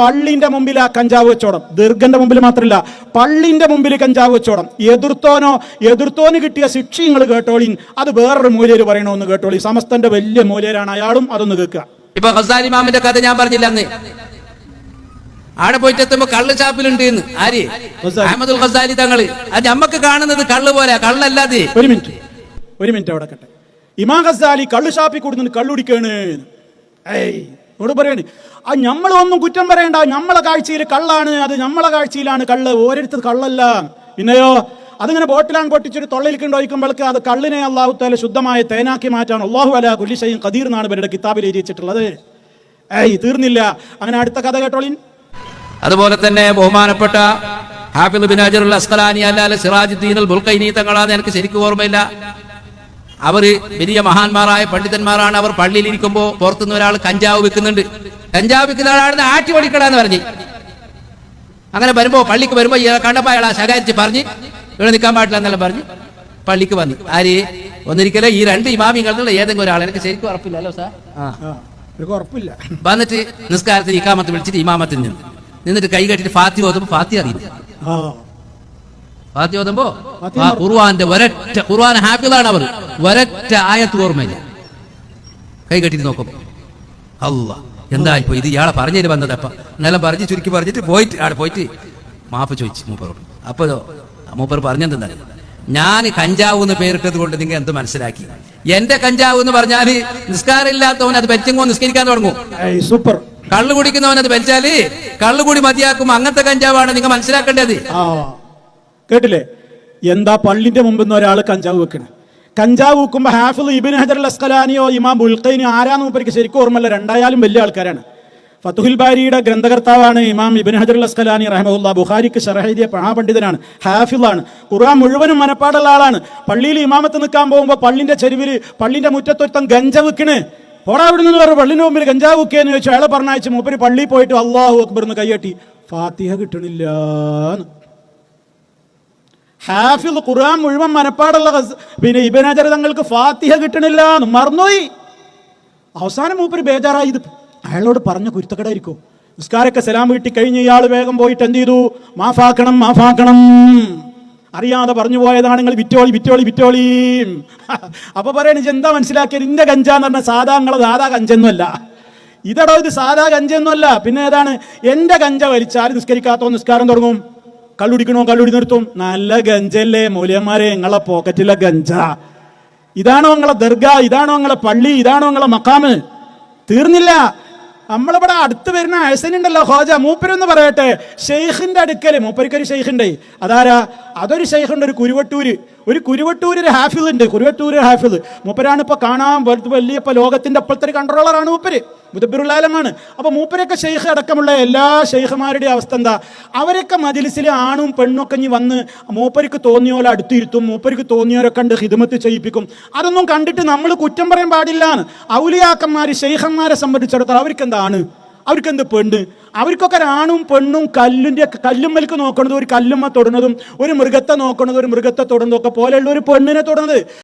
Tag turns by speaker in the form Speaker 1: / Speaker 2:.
Speaker 1: പള്ളിന്റെ മുമ്പിൽ ആ കഞ്ചാവ് വെച്ചോടം ദീർഘന്റെ മുമ്പിൽ മാത്രമല്ല പള്ളിന്റെ മുമ്പിൽ കഞ്ചാവ് വെച്ചോടം എതിർത്തോനോ എതിർത്തോന് കിട്ടിയ ശിക്ഷ നിങ്ങൾ കേട്ടോളിൻ. അത് വേറൊരു മൂലര് പറയണമെന്ന് കേട്ടോളി സമസ്തന്റെ വലിയ മൂലരാണ് അയാളും അതൊന്ന് കേൾക്കുക.
Speaker 2: ഇപ്പൊ മാമിന്റെ കഥ ഞാൻ പറഞ്ഞില്ല അന്ന് ആടെ പോയിട്ട് എത്തുമ്പോ കള്ള് ചാപ്പിലുണ്ട് ആര്?
Speaker 1: അഹമ്മദ്
Speaker 2: അഹമ്മദുൽ ഖസാലി തങ്ങൾ. അത് നമ്മക്ക് കാണുന്നത് കള്ള് പോലെ കള്ളല്ലാതെ.
Speaker 1: ഒരു മിനിറ്റ്. ഒരു മിനിറ്റ് അവിടെ കട്ടെ ഇമാ ഖസാലി കള്ള് ചാപ്പി കൊടുത്തു കള്ളുടിക്കാണ് ഏയ്. ഇവിടെ പറയണേ ആ നമ്മളൊന്നും കുറ്റം പറയണ്ട. നമ്മളെ കാഴ്ചയിൽ കള്ളാണ്. അത് നമ്മളെ കാഴ്ചയിലാണ് കള്ള്. ഓരോരുത്തർ കള്ളല്ല. പിന്നെയോ അതിങ്ങനെ ബോട്ടിലാൻ പൊട്ടിച്ചൊരു തൊള്ളയിൽ കൊണ്ടൊഴിക്കുമ്പോഴേക്ക് അത് കള്ളിനെ അള്ളാഹു തല ശുദ്ധമായ തേനാക്കി മാറ്റാൻ അള്ളാഹു അല കുല്ലിശയും ഖദീർ എന്നാണ് ഇവരുടെ കിതാബിൽ എഴുതിച്ചിട്ടുള്ളത് ഏയ് തീർന്നില്ല. അങ്ങനെ അടുത്ത കഥ കേട്ടോളിൻ
Speaker 2: അതുപോലെ തന്നെ ബഹുമാനപ്പെട്ട ഹാഫിദ് അജറുൽ അസ്കലാനി അല്ലാതെ സിറാജുദ്ദീൻ ബുൽഖൈനി തങ്ങളാന്ന് എനിക്ക് ശരിക്കും ഓർമ്മയില്ല. അവർ വലിയ മഹാന്മാരായ പണ്ഡിതന്മാരാണ്. അവർ പള്ളിയിൽ ഇരിക്കുമ്പോ പുറത്തുനിന്ന് ഒരാൾ കഞ്ചാവ് വിൽക്കുന്നുണ്ട്. കഞ്ചാവ് വിൽക്കുന്ന ആളാണെന്ന് ആറ്റി ഓടിക്കടാന്ന് പറഞ്ഞ്. അങ്ങനെ വരുമ്പോ പള്ളിക്ക് വരുമ്പോ ഇയാളെ കണ്ടപ്പോ അയാൾ ശകാരിച്ച് പറഞ്ഞ് ഇവിടെ നിൽക്കാൻ പാടില്ല എന്നെല്ലാം പറഞ്ഞ് പള്ളിക്ക് വന്നു. ആര്? ഒന്നിരിക്കലേ ഈ രണ്ട് ഇമാമികളുള്ള ഏതെങ്കിലും ഒരാൾ എനിക്ക് ശരിക്കും ഉറപ്പില്ലല്ലോ സാർ. ആ.
Speaker 1: ഉറപ്പില്ല.
Speaker 2: വന്നിട്ട് നിസ്കാരത്തിന് ഇക്കാമത്ത് വിളിച്ചിട്ട് ഇമാമത്തിൽ നിന്ന്. നിന്നിട്ട് കൈ കെട്ടിട്ട് ഫാത്തി ഓതുമ്പോ ഫാത്തി അറിയില്ല. ഫാത്തി ഓതുമ്പോ ആ ഖുർആന്റെ ഒരൊറ്റ ഖുർആൻ ഹാഫിളാണ് അവർ ഒരൊറ്റ ആയത്ത് ഓർമ്മയില്ല. കൈ കെട്ടി നോക്കും. അല്ല എന്താ ഇപ്പൊ ഇത് ഇയാളെ പറഞ്ഞു വന്നതപ്പ എന്നാലും പറഞ്ഞ് ചുരുക്കി പറഞ്ഞിട്ട് പോയിട്ട് ആടെ പോയിട്ട് മാപ്പ് ചോദിച്ചു മൂപ്പറോട്. അപ്പൊ മൂപ്പർ പറഞ്ഞെന്താ ഞാൻ കഞ്ചാവ് എന്ന് പേരിട്ടത് കൊണ്ട് നിങ്ങൾ എന്ത് മനസ്സിലാക്കി? എന്റെ കഞ്ചാവ് എന്ന് പറഞ്ഞാൽ നിസ്കാരം ഇല്ലാത്തവൻ അത് പറ്റുമ്പോ നിസ്കരിക്കാൻ തുടങ്ങും.
Speaker 1: സൂപ്പർ.
Speaker 2: കള്ളു കുടിക്കുന്നവൻ അത് വലിച്ചാൽ കള്ളുകൂടി മതിയാക്കും. അങ്ങനത്തെ കഞ്ചാവാണ് നിങ്ങൾ മനസ്സിലാക്കേണ്ടത്.
Speaker 1: കേട്ടില്ലേ? എന്താ പള്ളിന്റെ മുമ്പിൽ നിന്ന് ഒരാൾ കഞ്ചാവ് വെക്കണേ. കഞ്ചാവ് വെക്കുമ്പോ ഹാഫിൽ ഇബിൻ ഹജർ അസ്കലാനിയോ ഇമാം ബുൽഖൈനിയോ ആരാന്ന് മുമ്പേക്ക് ശരിക്കും ഓർമ്മല്ല രണ്ടായാലും വലിയ ആൾക്കാരാണ്. ഫത്തുഹുൽ ബാരിയുടെ ഗ്രന്ഥകർത്താവാണ് ഇമാം ഇബിൻ ഹജർ അസ്കലാനി റഹമുല്ല ബുഖാരിക്ക് ഷറഹീദിയ മഹാപണ്ഡിതനാണ് ഹാഫിളാണ് ഖുർആൻ മുഴുവനും മനപ്പാടുള്ള ആളാണ്. പള്ളിയിൽ ഇമാമത്ത് നിൽക്കാൻ പോകുമ്പോൾ പള്ളിന്റെ ചെരുവിൽ പള്ളിന്റെ മുറ്റത്തൊരുത്തം ഗഞ്ച വെക്കണ്. പോടാ അവിടെ നിന്ന് പറഞ്ഞു പള്ളിന്റെ മുമ്പിൽ ഗഞ്ചാവ് വെക്കുകയെന്ന് ചോദിച്ചു അയാളെ പറഞ്ഞയച്ചു മൂപ്പര് പള്ളിയിൽ പോയിട്ട് അള്ളാഹു അക്ബർ എന്ന് കൈയട്ടി ഫാത്തിഹ കിട്ടണില്ല ഹാഫിൽ ഖുർആൻ മുഴുവൻ മനപ്പാടുള്ള പിന്നെ ഇബനാചർ തങ്ങൾക്ക് ഫാത്തിഹ കിട്ടണില്ല എന്ന് മറന്നുപോയി. അവസാനം മൂപ്പര് ബേജാറായി. ഇത് അയാളോട് പറഞ്ഞ കുരുത്തക്കടായിരിക്കും. നിസ്കാരൊക്കെ സലാം വീട്ടി കഴിഞ്ഞ് ഇയാൾ വേഗം പോയിട്ട് എന്ത് ചെയ്തു? മാഫാക്കണം മാഫാക്കണം. അറിയാതെ പറഞ്ഞു പോയതാണ് നിങ്ങൾ വിറ്റോളി വിറ്റോളി വിറ്റോളി. അപ്പൊ പറയണ എന്താ മനസ്സിലാക്കിയത്? ഇന്റെ ഗഞ്ചാന്ന് പറഞ്ഞ സാധാ നിങ്ങളെ സാധാ കഞ്ചൊന്നുമല്ല. ഇതടോ ഇത് സാധാ കഞ്ചൊന്നുമല്ല. പിന്നെ ഏതാണ്? എന്റെ ഗഞ്ച വലിച്ചാൽ നിസ്കരിക്കാത്തോ നിസ്കാരം തുടങ്ങും. കള്ളുടിക്കണോ കള്ളുടി നിർത്തും നല്ല ഗഞ്ചല്ലേ മൂല്യന്മാരെ നിങ്ങളെ പോക്കറ്റിലെ ഗഞ്ച. ഇതാണോ നിങ്ങളെ ദർഗ ഇതാണോ നിങ്ങളെ പള്ളി ഇതാണോ നിങ്ങളെ മക്കാമ് തീർന്നില്ല. നമ്മളിവിടെ അടുത്ത് വരുന്ന അയസനുണ്ടല്ലോ ഹോജ മൂപ്പരെന്ന് പറയട്ടെ. ഷെയ്ഖിന്റെ അടുക്കൽ മൂപ്പരിക്കൊരു ഷെയ്ഖുണ്ട്. അതാരാ? അതൊരു ഷെയ്ഖുണ്ട് ഒരു കുരുവട്ടൂര്. ഒരു കുരുവട്ടൂര് ഒരു ഹാഫിദ് ഉണ്ട് കുരുവട്ടൂര് ഹാഫിൽ മൂപ്പരാണ് ഇപ്പൊ കാണാൻ വലിയ ഇപ്പോൾ ലോകത്തിന്റെ അപ്പോഴത്തെ കൺട്രോളറാണ് മൂപ്പര്. മുതബിറുള്ളാലമാണ് അപ്പോൾ മൂപ്പരൊക്കെ ഷെയ്ഖ് അടക്കമുള്ള എല്ലാ ഷെയ്ഖുമാരുടെയും അവസ്ഥ എന്താ? അവരൊക്കെ മജിലിസിൽ ആണും പെണ്ണും ഒക്കെ ഇനി വന്ന് മൂപ്പർക്ക് തോന്നിയോലെ അടുത്തിരുത്തും മൂപ്പർക്ക് തോന്നിയോരെ കണ്ട് ഹിദമത്ത് ചെയ്യിപ്പിക്കും. അതൊന്നും കണ്ടിട്ട് നമ്മൾ കുറ്റം പറയാൻ പാടില്ലാന്ന്. ഔലിയാക്കന്മാർ ഷെയ്ഖന്മാരെ സംബന്ധിച്ചിടത്തോളം അവർക്ക് എന്താണ് അവർക്ക് എന്ത് പെണ്ണ്? അവർക്കൊക്കെ ഒരാണും പെണ്ണും കല്ലിന്റെ കല്ലുമ്മൽക്ക് നോക്കണതും ഒരു കല്ലുമ്മ തൊടുന്നതും ഒരു മൃഗത്തെ നോക്കണതും ഒരു മൃഗത്തെ തൊടുന്നതും ഒക്കെ പോലെയുള്ള ഒരു പെണ്ണിനെ തൊടുന്നത്.